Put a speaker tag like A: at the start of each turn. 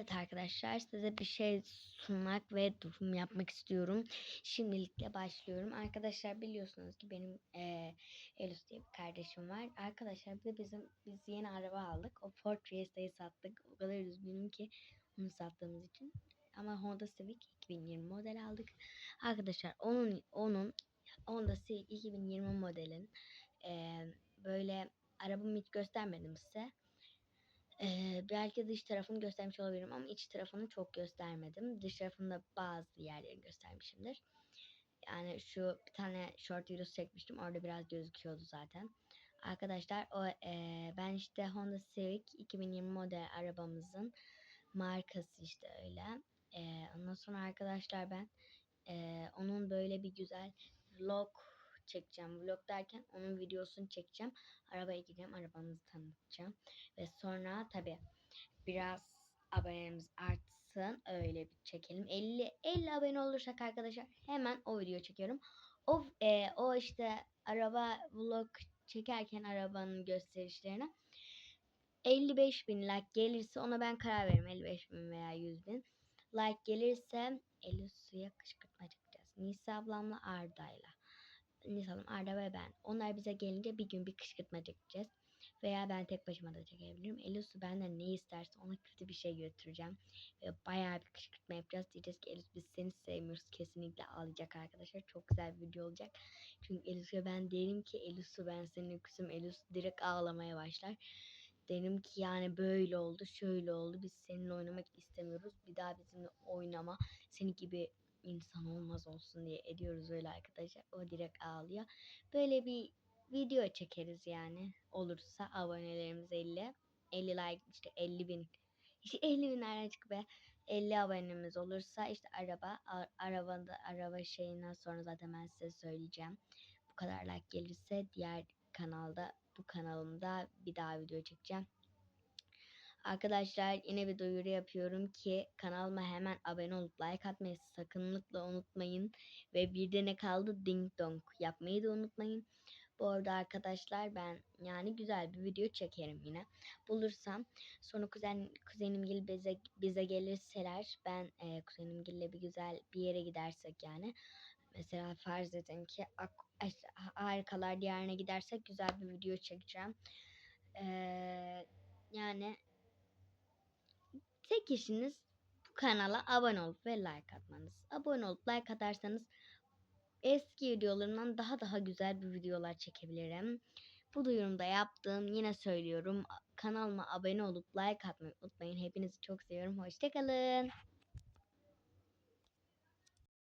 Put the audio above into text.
A: Evet arkadaşlar size bir şey sunmak ve durum yapmak istiyorum. Şimdilikle başlıyorum. Arkadaşlar biliyorsunuz ki benim e, Elus diye bir kardeşim var. Arkadaşlar bir de bizim biz yeni araba aldık. O Ford Fiesta'yı sattık. O kadar üzgünüm ki onu sattığımız için. Ama Honda Civic 2020 model aldık. Arkadaşlar onun onun Honda Civic 2020 modelin e, böyle arabamı hiç göstermedim size. Ee, belki dış tarafını göstermiş olabilirim ama iç tarafını çok göstermedim. Dış tarafında bazı yerleri göstermişimdir. Yani şu bir tane short videosu çekmiştim. Orada biraz gözüküyordu zaten. Arkadaşlar o e, ben işte Honda Civic 2020 model arabamızın markası işte öyle. E, ondan sonra arkadaşlar ben e, onun böyle bir güzel vlog çekeceğim. Vlog derken onun videosunu çekeceğim. Arabaya gideceğim. Arabamızı tanıtacağım. Ve sonra tabi biraz abonemiz artsın. Öyle bir çekelim. 50 50 abone olursak arkadaşlar hemen o video çekiyorum. O e, o işte araba vlog çekerken arabanın gösterişlerine 55 bin like gelirse ona ben karar veririm. 55 bin veya 100 bin like gelirse Elif suya kışkırtma çekeceğiz. Nisa ablamla Arda'yla. Nisan'ım, Arda ve ben. Onlar bize gelince bir gün bir kışkırtma çekeceğiz. Veya ben tek başıma da çekebilirim. Elisu benden ne isterse ona kötü bir şey götüreceğim. Ve bayağı bir kışkırtma yapacağız. Diyeceğiz ki Elus biz seni sevmiyoruz. Kesinlikle ağlayacak arkadaşlar. Çok güzel bir video olacak. Çünkü Elus'a ben derim ki Elusu ben senin öküzüm. Elus direkt ağlamaya başlar. Derim ki yani böyle oldu, şöyle oldu. Biz seninle oynamak istemiyoruz. Bir daha bizimle oynama. Seni gibi insan olmaz olsun diye ediyoruz öyle arkadaşlar. O direkt ağlıyor. Böyle bir video çekeriz yani. Olursa abonelerimiz 50. 50 like işte 50 bin. İşte 50 bin çıktı be? 50 abonemiz olursa işte araba arabada araba şeyinden sonra zaten ben size söyleyeceğim. Bu kadar like gelirse diğer kanalda bu kanalımda bir daha video çekeceğim. Arkadaşlar yine bir duyuru yapıyorum ki kanalıma hemen abone olup like atmayı sakınlıkla unutmayın. Ve bir de ne kaldı ding dong yapmayı da unutmayın. Bu arada arkadaşlar ben yani güzel bir video çekerim yine. Bulursam sonra kuzen kuzenimgil bize bize gelirseler ben e, kuzenimgille bir güzel bir yere gidersek yani mesela farz edin ki harikalar diyarına gidersek güzel bir video çekeceğim. Ee, yani Tek işiniz bu kanala abone olup ve like atmanız. Abone olup like atarsanız eski videolarımdan daha daha güzel bir videolar çekebilirim. Bu duyurumda yaptığım yine söylüyorum. Kanalıma abone olup like atmayı unutmayın. Hepinizi çok seviyorum. Hoşçakalın.